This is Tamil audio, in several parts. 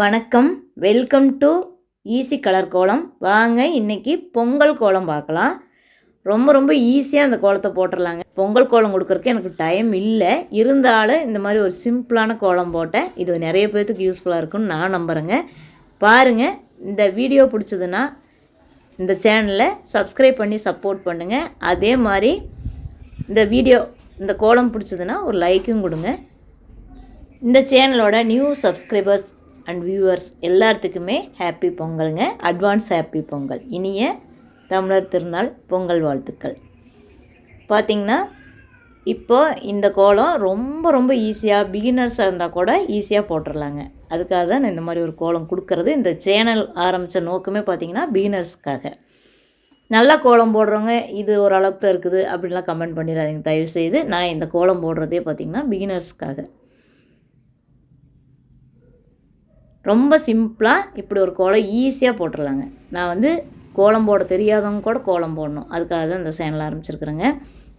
வணக்கம். வெல்கம் டு ஈஸி கலர் கோலம் வாங்க இன்னைக்கு பொங்கல் கோலம் பார்க்கலாம். ரொம்ப ரொம்ப ஈஸியாக அந்த கோலத்தை போட்டுடலாங்க பொங்கல் கோலம் கொடுக்குறக்கு எனக்கு டைம் இல்லை. இருந்தாலும் இந்த மாதிரி ஒரு சிம்பிளான கோலம் போட்டேன். இது நிறைய பேர்த்துக்கு யூஸ்ஃபுல்லாக இருக்கும்னு நான் நம்புகிறேங்க பாருங்கள் இந்த வீடியோ பிடிச்சதுன்னா இந்த சேனலை சப்ஸ்கிரைப் பண்ணி சப்போர்ட் பண்ணுங்கள் அதே மாதிரி இந்த வீடியோ இந்த கோலம் பிடிச்சதுன்னா ஒரு லைக்கும் கொடுங்க. இந்த சேனலோட நியூ சப்ஸ்கிரைபர்ஸ் அண்ட் வியூவர்ஸ் எல்லாத்துக்குமே ஹாப்பி பொங்கலுங்க. Advance happy Pongal. இனிய தமிழர் திருநாள் பொங்கல் வாழ்த்துக்கள். பார்த்திங்கன்னா இப்போ இந்த கோலம் ரொம்ப ரொம்ப ஈஸியாக பிகினர்ஸாக இருந்தால் கூட ஈஸியாக போட்டுடலாங்க அதுக்காக தான் நான் இந்த மாதிரி ஒரு கோலம் கொடுக்கறது. இந்த சேனல் ஆரம்பித்த நோக்கமே பார்த்திங்கன்னா பிகினர்ஸ்க்காக நல்லா கோலம் போடுறவங்க இது ஒரு அளவுக்கு தான் இருக்குது அப்படின்லாம் கமெண்ட் பண்ணிடாதீங்க. தயவுசெய்து நான் இந்த கோலம் போடுறதே பார்த்திங்கன்னா பிகினர்ஸ்க்காக ரொம்ப சிம்பிளாக இப்படி ஒரு கோலம் ஈஸியாக போட்டுடலாங்க நான் வந்து கோலம் போட தெரியாதவங்க கூட கோலம் போடணும். அதுக்காக தான் இந்த சேனல் ஆரம்பிச்சிருக்கிறேங்க.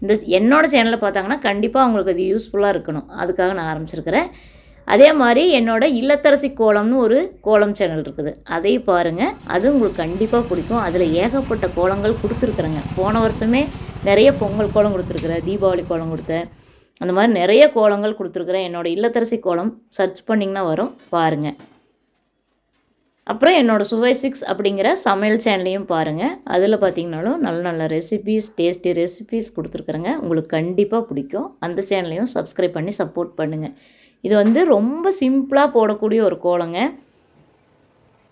இந்த என்னோடய சேனலை பார்த்தாங்கன்னா கண்டிப்பாக அவங்களுக்கு அது யூஸ்ஃபுல்லாக இருக்கணும். அதுக்காக நான் ஆரம்பிச்சிருக்கிறேன். அதே மாதிரி என்னோடய இல்லத்தரசி கோலம்னு ஒரு கோலம் சேனல் இருக்குது. அதையும் பாருங்கள் அது உங்களுக்கு கண்டிப்பாக பிடிக்கும். அதில் ஏகப்பட்ட கோலங்கள் கொடுத்துருக்குறேங்க. போன வருஷமே நிறைய பொங்கல் கோலம் கொடுத்துருக்குறேன். தீபாவளி கோலம் கொடுத்தேன். அந்த மாதிரி நிறைய கோலங்கள் கொடுத்துருக்குறேன். என்னோடய இல்லத்தரசி கோலம் சர்ச் பண்ணிங்கன்னா வரும். பாருங்கள் அப்புறம் என்னோடய சுவை சிக்ஸ் அப்படிங்கிற சமையல் சேனலையும் பாருங்கள் அதில் பார்த்தீங்கனாலும் நல்ல நல்ல ரெசிபீஸ் டேஸ்டி ரெசிபீஸ் கொடுத்துருக்குறேங்க. உங்களுக்கு கண்டிப்பாக பிடிக்கும். அந்த சேனலையும் சப்ஸ்கிரைப் பண்ணி சப்போர்ட் பண்ணுங்கள் இது வந்து ரொம்ப சிம்பிளாக போடக்கூடிய ஒரு கோலங்க.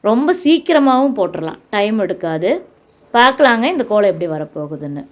ரொம்ப சீக்கிரமாகவும் போட்டுடலாம் டைம் எடுக்காது. பார்க்கலாங்க இந்த கோலம் எப்படி வரப்போகுதுன்னு.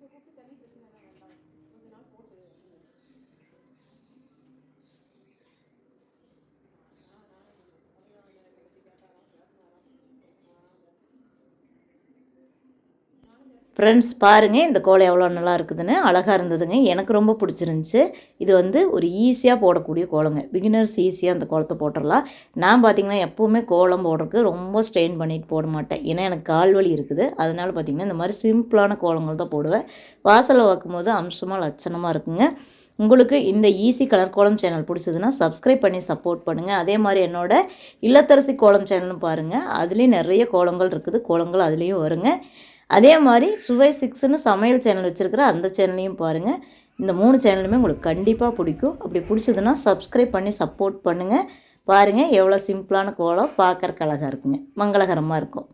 உங்களுக்கு தனி பிரச்சனை தான் ஃப்ரெண்ட்ஸ் பாருங்கள் இந்த கோலம் எவ்வளோ நல்லா இருக்குதுன்னு அழகாக இருந்ததுங்க. எனக்கு ரொம்ப பிடிச்சிருந்துச்சி. இது வந்து ஒரு ஈஸியாக போடக்கூடிய கோலங்க. பிகினர்ஸ் ஈஸியாக அந்த கோலத்தை போட்டுடலாம் நான் பார்த்திங்கன்னா எப்போவுமே கோலம் போடுறதுக்கு ரொம்ப ஸ்ட்ரெயின் பண்ணிட்டு போட மாட்டேன். ஏன்னா எனக்கு கால் வலி இருக்குது. அதனால் பார்த்தீங்கன்னா இந்த மாதிரி சிம்பிளான கோலங்கள் தான் போடுவேன். வாசலில் வைக்கும்போது அம்சமாக லட்சணமாக இருக்குங்க. உங்களுக்கு இந்த ஈஸி கலர் கோலம் சேனல் பிடிச்சதுன்னா சப்ஸ்கிரைப் பண்ணி சப்போர்ட் பண்ணுங்கள் அதே மாதிரி என்னோட இல்லத்தரசி கோலம் சேனல்னு பாருங்கள் அதுலேயும் நிறைய கோலங்கள் இருக்குது. கோலங்கள் அதுலேயும் வருங்க. அதே மாதிரி சுவை சிக்ஸ்னு சமையல் சேனல் வச்சுருக்கிற அந்த சேனலையும் பாருங்கள் இந்த மூணு சேனலுமே உங்களுக்கு கண்டிப்பாக பிடிக்கும். அப்படி பிடிச்சதுன்னா சப்ஸ்கிரைப் பண்ணி சப்போர்ட் பண்ணுங்கள் பாருங்கள் எவ்வளோ சிம்பிளான கோலம் பார்க்கறக்கு அழகாக இருக்குங்க. மங்களகரமாக இருக்கும்.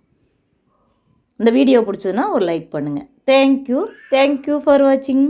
இந்த வீடியோ பிடிச்சதுன்னா ஒரு லைக் பண்ணுங்கள் தேங்க்யூ தேங்க்யூ ஃபார் வாட்சிங்